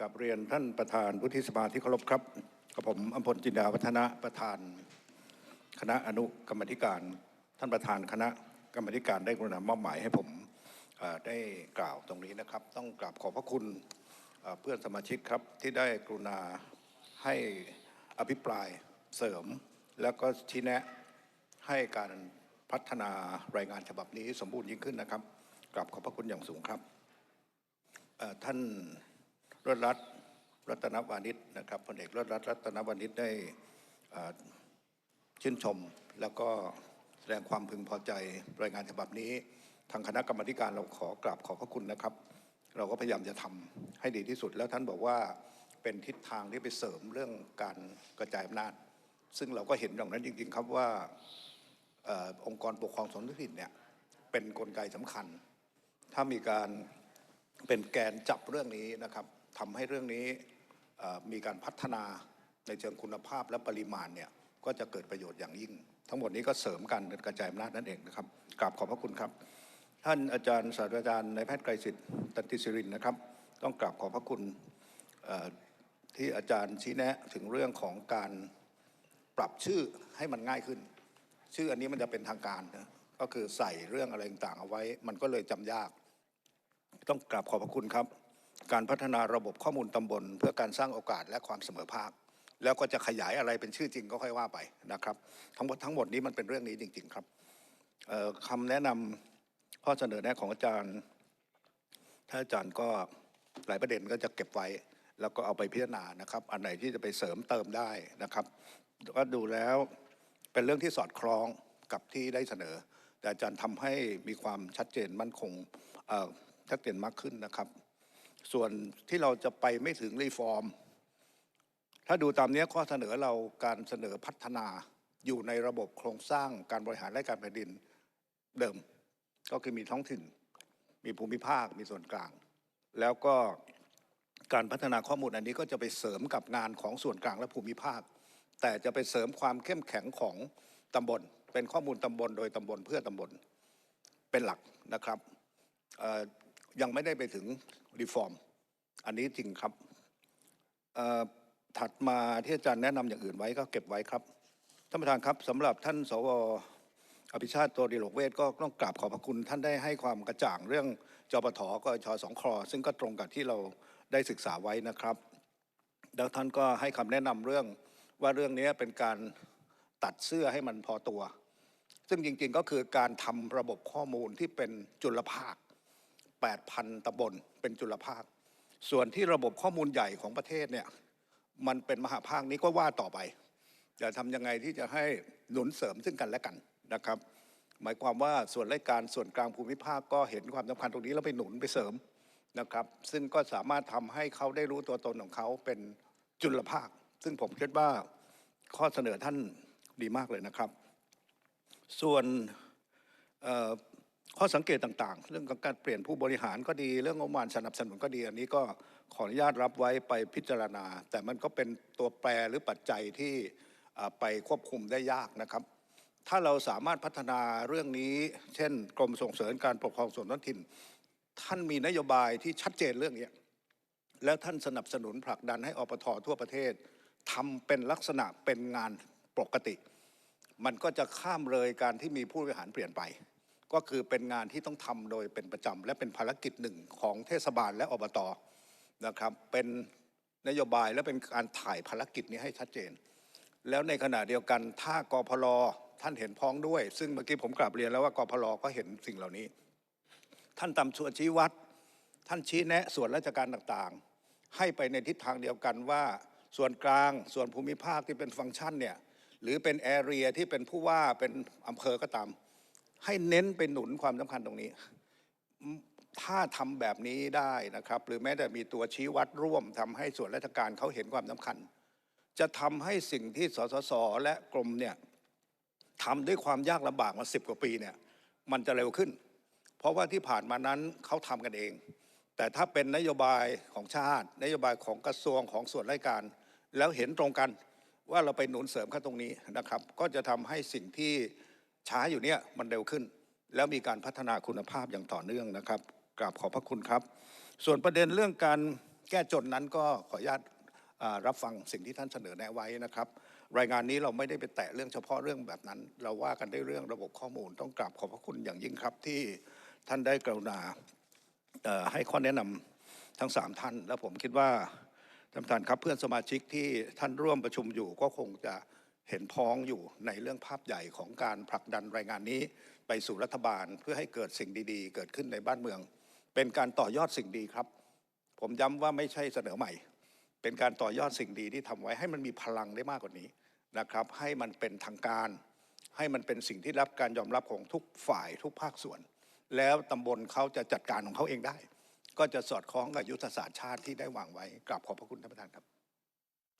กับเรียนท่านประธานวุฒิสภาที่เคารพครับกับผมอำพลจินดาวัฒนะประธาน คณะอนุกรรมธิการ ท่านประธานคณะกรรมธิการได้กรุณามอบหมายให้ผมได้กล่าวตรงนี้นะครับ ต้องกราบขอบพระคุณเพื่อนสมาชิกครับที่ได้กรุณาให้อภิปรายเสริม แล้วก็ชี้แนะให้การพัฒนารายงานฉบับนี้สมบูรณ์ยิ่งขึ้นนะครับกราบขอบพระคุณอย่างสูงครับท่าน รถรัตน์รัตนวานิชนะครับพลเอกรถรัตน์รัตนวานิชได้ชื่นชม แล้วก็แสดงความพึงพอใจรายงานฉบับนี้ ทางคณะกรรมการเราขอกราบขอบพระคุณนะครับ เราก็พยายามจะทำให้ดีที่สุด แล้วท่านบอกว่าเป็นทิศทางที่ไปเสริมเรื่องการกระจายอำนาจ ซึ่งเราก็เห็นอย่างนั้นจริงๆครับว่าอองค์กรปกครองส่วนท้องถิ่นเนี่ยเป็นนกลไกสำคัญ ถ้ามีการเป็นแกนจับเรื่องนี้นะครับ ทำให้เรื่องนี้มีการพัฒนาในเชิงคุณภาพและปริมาณเนี่ยก็จะเกิดประโยชน์อย่างยิ่ง ทั้งหมดนี้ก็เสริมการกระจายอำนาจนั่นเองนะครับกราบขอบพระคุณครับ ท่านอาจารย์ศาสตราจารย์นายแพทย์ไกรสิทธิ์ตันติศิรินนะครับ ต้องกราบขอบพระคุณที่อาจารย์ชี้แนะถึงเรื่องของการปรับชื่อให้มันง่ายขึ้น ชื่ออันนี้มันจะเป็นทางการนะก็คือใส่เรื่องอะไรต่างๆเอาไว้ มันก็เลยจำยาก ต้องกราบขอบพระคุณครับ การพัฒนาระบบข้อมูลตำบล เพื่อการสร้างโอกาสและความเสมอภาค แล้วก็จะขยายอะไรเป็นชื่อจริงก็ค่อยว่าไปนะครับ ทั้งหมดทั้งหมดนี้มันเป็นเรื่องนี้จริง ๆ ครับคำแนะนำข้อเสนอแนะของอาจารย์ ถ้าอาจารย์ก็หลายประเด็นก็จะเก็บไว้ แล้วก็เอาไปพิจารณานะครับ อันไหนที่จะไปเสริมเติมได้นะครับก็ดูแล้วเป็นเรื่องที่สอดคล้องกับที่ได้เสนอ แต่อาจารย์ทำให้มีความชัดเจนมั่นคงชัดเจนมากขึ้นนะครับ ส่วนที่เราจะไปไม่ถึงรีฟอร์ม ถ้าดูตามเนี้ยข้อเสนอเราการเสนอพัฒนาอยู่ในระบบโครงสร้างการบริหารและการแผ่นดินเดิม ก็คือมีท้องถิ่น มีภูมิภาค มีส่วนกลาง แล้วก็การพัฒนาข้อมูลอันนี้ก็จะไปเสริมกับงานของส่วนกลางและภูมิภาค แต่จะไปเสริมความเข้มแข็งของตำบล เป็นข้อมูลตำบลโดยตำบลเพื่อตำบลเป็นหลักนะครับ ยังไม่ได้ไปถึงรีฟอร์ม อันนี้จริงครับถัดมาที่อาจารย์แนะนำอย่างอื่นไว้ก็เก็บไว้ครับท่านประธานครับสำหรับท่านสวอภิชาติตัวดีโลกเวทก็ต้องกราบขอบพระคุณท่านได้ให้ความกระจ่างเรื่องจปทกชสองครซึ่งก็ตรงกับที่เราได้ศึกษาไว้นะครับแล้วท่านก็ให้คำแนะนำเรื่องว่าเรื่องนี้เป็นการตัดเสื้อให้มันพอตัว ซึ่งจริงๆก็คือการทำระบบข้อมูลที่เป็นจุลภาค 8,000ตำบลเป็นจุลภาค ส่วนที่ระบบข้อมูลใหญ่ของประเทศเนี่ยมันเป็นมหาภาคนี้ก็ว่าต่อไป จะทำยังไงที่จะให้หนุนเสริมซึ่งกันและกันนะครับ หมายความว่าส่วนราชการส่วนกลางภูมิภาคก็เห็นความสำคัญตรงนี้แล้วไปหนุนไปเสริมนะครับ ซึ่งก็สามารถทำให้เขาได้รู้ตัวตนของเขาเป็นจุลภาค ซึ่งผมคิดว่าข้อเสนอท่านดีมากเลยนะครับ ส่วนเอ่อ ข้อสังเกตต่างๆ เรื่องของการเปลี่ยนผู้บริหารก็ดี เรื่องงบประมาณสนับสนุนก็ดี อันนี้ก็ขออนุญาตรับไว้ไปพิจารณา แต่มันก็เป็นตัวแปรหรือปัจจัยที่ไปควบคุมได้ยากนะครับ ถ้าเราสามารถพัฒนาเรื่องนี้ เช่น กรมส่งเสริมการปกครองส่วนท้องถิ่น ท่านมีนโยบายที่ชัดเจนเรื่องนี้แล้วท่านสนับสนุนผลักดันให้อปททั่วประเทศทำเป็นลักษณะเป็นงานปกติ มันก็จะข้ามเลยการที่มีผู้บริหารเปลี่ยนไป ก็คือเป็นงานที่ต้องทำโดยเป็นประจำและเป็นภารกิจหนึ่งของเทศบาลและอบตนะครับ เป็นนโยบายและเป็นการถ่ายภารกิจนี้ให้ชัดเจน แล้วในขณะเดียวกันถ้ากพลท่านเห็นพ้องด้วย ซึ่งเมื่อกี้ผมกลับเรียนแล้วว่ากพลก็เห็นสิ่งเหล่านี้ ท่านตำส่วนชี้วัด ท่านชี้แนะส่วนราชการต่างๆ ให้ไปในทิศทางเดียวกันว่าส่วนกลางส่วนภูมิภาคที่เป็นฟังก์ชันเนี่ยหรือเป็นแอเรียที่เป็นผู้ว่าเป็นอำเภอก็ตาม ให้เน้นไปนหนุนความสำคัญตรงนี้ ถ้าทำแบบนี้ได้นะครับ หรือแม้แต่มีตัวชี้วัดร่วมทำให้ส่วนราชการเขาเห็นความสำคัญ จะทำให้สิ่งที่สสสและกรมเนี่ยทำด้วยความยากลำบากมาสิบกว่าปีเนี่ยมันจะเร็วขึ้น เพราะว่าที่ผ่านมานั้นเขาทำกันเอง แต่ถ้าเป็นนโยบายของชาติ นโยบายของกระทรวงของส่วนราชการ แล้วเห็นตรงกันว่าเราไปหนุนเสริมเข้าตรงนี้นะครับ ก็จะทำให้สิ่งที่ ช้าอยู่เนี่ยมันเร็วขึ้น แล้วมีการพัฒนาคุณภาพอย่างต่อเนื่องนะครับกราบขอบพระคุณครับ ส่วนประเด็นเรื่องการแก้จนนั้นก็ขออนุญาตรับฟังสิ่งที่ท่านเสนอแนะไว้นะครับ รายงานนี้เราไม่ได้ไปแตะเรื่องเฉพาะเรื่องแบบนั้น เราว่ากันได้เรื่องระบบข้อมูล ต้องกราบขอบพระคุณอย่างยิ่งครับที่ท่านได้กรุณาให้ข้อแนะนำทั้งสามท่าน และผมคิดว่าท่านประธานครับเพื่อนสมาชิกที่ท่านร่วมประชุมอยู่ก็คงจะ เห็นพ้องอยู่ในเรื่องภาพใหญ่ของการผลักดันรายงานนี้ ไปสู่รัฐบาลเพื่อให้เกิดสิ่งดีๆ เกิดขึ้นในบ้านเมือง เป็นการต่อยอดสิ่งดีครับ ผมย้ำว่าไม่ใช่เสนอใหม่ เป็นการต่อยอดสิ่งดีที่ทำไว้ให้มันมีพลังได้มากกว่านี้นะครับ ให้มันเป็นทางการ ให้มันเป็นสิ่งที่รับการยอมรับของทุกฝ่ายทุกภาคส่วน แล้วตำบลเขาจะจัดการของเขาเองได้ ก็จะสอดคล้องกับยุทธศาสตร์ชาติที่ได้วางไว้กราบขอบพระคุณท่านประธานครับ